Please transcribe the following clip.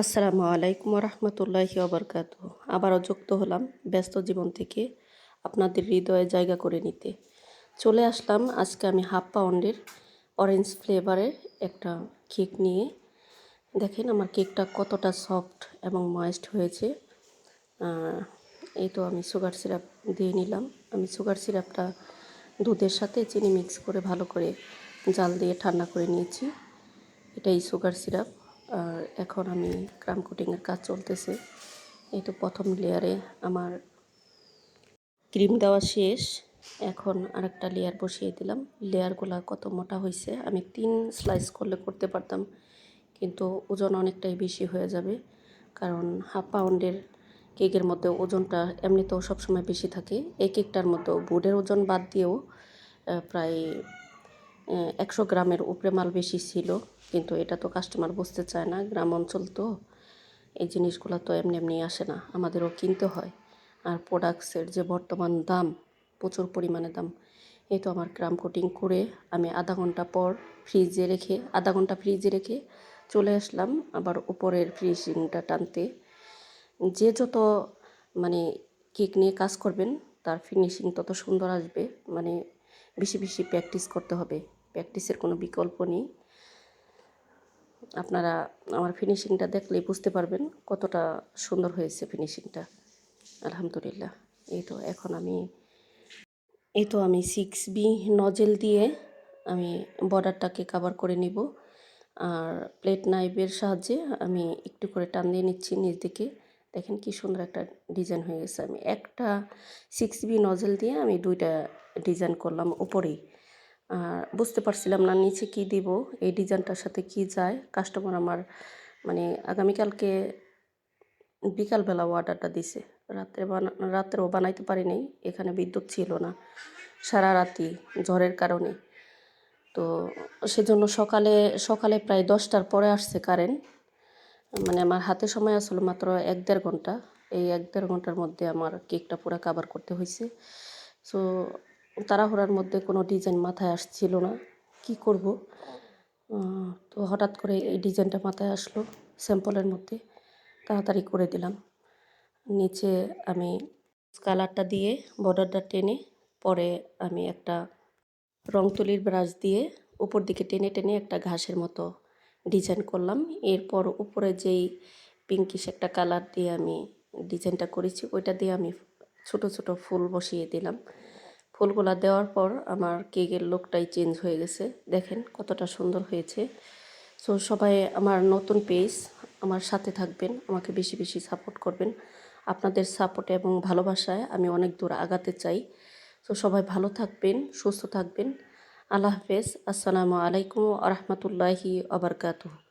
আসসালামু আলাইকুম রহমতুল্লাহি আবরকাত আবারও যুক্ত হলাম ব্যস্ত জীবন থেকে আপনাদের হৃদয়ে জায়গা করে নিতে। চলে আসলাম আজকে আমি হাফ পাউন্ডের অরেঞ্জ ফ্লেভারের একটা কেক নিয়ে। দেখেন আমার কেকটা কতটা সফট এবং ময়েস্ট হয়েছে। এই তো আমি সুগার সিরাপ দিয়ে নিলাম। আমি সুগার সিরাপটা দুধের সাথে চিনি মিক্স করে ভালো করে জাল দিয়ে ঠান্ডা করে নিয়েছি। এটাই সুগার সিরাপ আর এখন আমি ক্রাম কোটিংয়ের কাজ চলতেছে। এই তো প্রথম লেয়ারে আমার ক্রিম দেওয়া শেষ। এখন আরেকটা লেয়ার বসিয়ে দিলাম। লেয়ারগুলো কত মোটা হয়েছে আমি তিন স্লাইস করলে করতে পারতাম, কিন্তু ওজন অনেকটাই বেশি হয়ে যাবে, কারণ হাফ পাউন্ডের কেকের মধ্যে ওজনটা এমনিতেও সবসময় বেশি থাকে। এই কেকটার মধ্যেও বোর্ডের ওজন বাদ দিয়েও প্রায় একশো গ্রামের উপরে মাল বেশি ছিল, কিন্তু এটা তো কাস্টমার বুঝতে চায় না, গ্রাম অঞ্চল তো। এই জিনিসগুলো তো এমনি এমনি আসে না, আমাদেরও কিনতে হয়। আর প্রোডাক্টসের যে বর্তমান দাম, প্রচুর পরিমাণে দাম, এই তো আমার ক্রাম কোটিং করে আমি আধা ঘণ্টা পর ফ্রিজে রেখে, আধা ঘণ্টা ফ্রিজে রেখে চলে আসলাম। আবার উপরের ফিনিশিংটা টানতে। যে যত মানে কেক নিয়ে কাজ করবেন, তার ফিনিশিং তত সুন্দর আসবে মানে বেশি বেশি প্র্যাকটিস করতে হবে। প্র্যাকটিসের কোনো বিকল্প নেই। আপনারা আমার ফিনিশিংটা দেখলেই বুঝতে পারবেন কতটা সুন্দর হয়েছে ফিনিশিংটা আলহামদুলিল্লাহ। এই তো এখন আমি, এই তো আমি সিক্স বি নজেল দিয়ে আমি বর্ডারটাকে কাভার করে নিব। আর প্লেট নাইভের সাহায্যে আমি একটু করে টান দিয়ে নিচ্ছি নিচ দিকে। দেখেন কি সুন্দর একটা ডিজাইন হয়ে গেছে। আমি একটা সিক্স বি নজেল দিয়ে আমি দুইটা ডিজাইন করলাম উপরেই। বুঝতে পারছিলাম না নিচে কি দিব, এই ডিজাইনটার সাথে কি যায়। কাস্টমার আমার মানে আগামীকালকে বিকালবেলা অর্ডারটা দিছে। রাত্রে বানা, রাত্রেও বানাইতে পারি নাই, এখানে বিদ্যুৎ ছিল না সারা রাতি ঝড়ের কারণে। তো সেজন্য সকালে সকালে প্রায় দশটার পরে আসছে কারেন্ট মানে আমার হাতে সময় আসলো মাত্র এক দেড় ঘণ্টা। এই এক দেড় ঘণ্টার মধ্যে আমার কেকটা পুরো কাভার করতে হয়েছে সো তাড়াহুড়ার মধ্যে কোনো ডিজাইন মাথায় আসছিল না। কি করব? তো হঠাৎ করে এই ডিজাইনটা মাথায় আসলো স্যাম্পলের মধ্যে। তাড়াতাড়ি করে দিলাম। নিচে আমি কালারটা দিয়ে বর্ডারটা টেনে পরে আমি একটা রং তুলির ব্রাশ দিয়ে উপর দিকে টেনে টেনে একটা ঘাসের মতো ডিজাইন করলাম। এরপর উপরে যেই পিঙ্কিশ একটা কালার দিয়ে আমি ডিজাইনটা করেছি, ওইটা দিয়ে আমি ছোট ছোট ফুল বসিয়ে দিলাম। ফুলগুলা দেওয়ার পর আমার কেকের লোকটাই চেঞ্জ হয়ে গেছে। দেখেন কতটা সুন্দর হয়েছে। সো সবাই আমার নতুন পেজ আমার সাথে থাকবেন, আমাকে বেশি বেশি সাপোর্ট করবেন। আপনাদের সাপোর্ট এবং ভালোবাসায় আমি অনেক দূর আগাতে চাই। তো সবাই ভালো থাকবেন, সুস্থ থাকবেন। আল্লাহ হাফেজ। আসসালামু আলাইকুম আ রহমতুল্লাহি আবরকাতুহ